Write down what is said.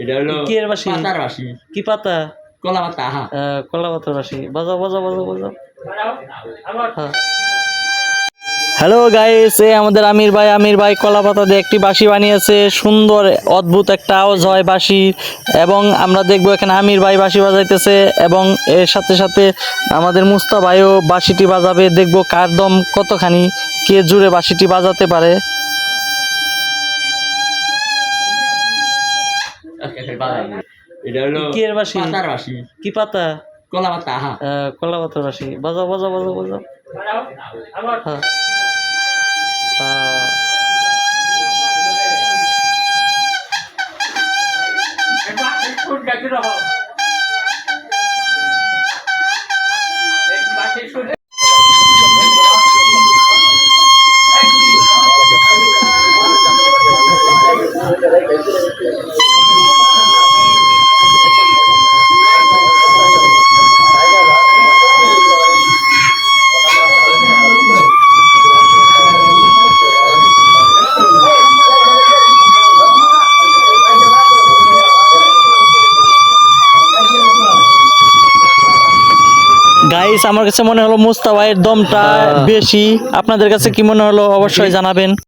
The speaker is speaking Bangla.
এটা হলো কি এর বাঁশি? পাতার বাঁশি কি পাতা? কলা পাতা হ্যাঁ কলা পাতা রাশি বাজাও বাজাও বাজাও বাজাও। হ্যাঁ। হ্যালো গাইস এ আমাদের আমির ভাই। আমির ভাই কলা পাতা দিয়ে একটি বাঁশি বানিয়েছে। সুন্দর অদ্ভুত একটা আওয়াজ হয় বাঁশি এবং আমরা দেখব এখানে আমির ভাই বাঁশি বাজাইতেছে। এবং এর সাথে সাথে আমাদের মুস্তা ভাইও বাঁশিটি বাজাবে। দেখব কার দম কতখানি কে জুড়ে বাঁশিটি বাজাতে পারে। এটা হলো কি এর বাঁশি? পাতার বাঁশি কি পাতা? কলা পাতা হ্যাঁ। কলা পাতা বাসি। বাজাও বাজাও বাজাও বাজাও। হ্যাঁ। আহ, গাইস আমার কাছে মনে হলো মুস্তাবাইয়ের দমটা বেশি। আপনাদের কাছে কি মনে হলো? অবশ্যই জানাবেন।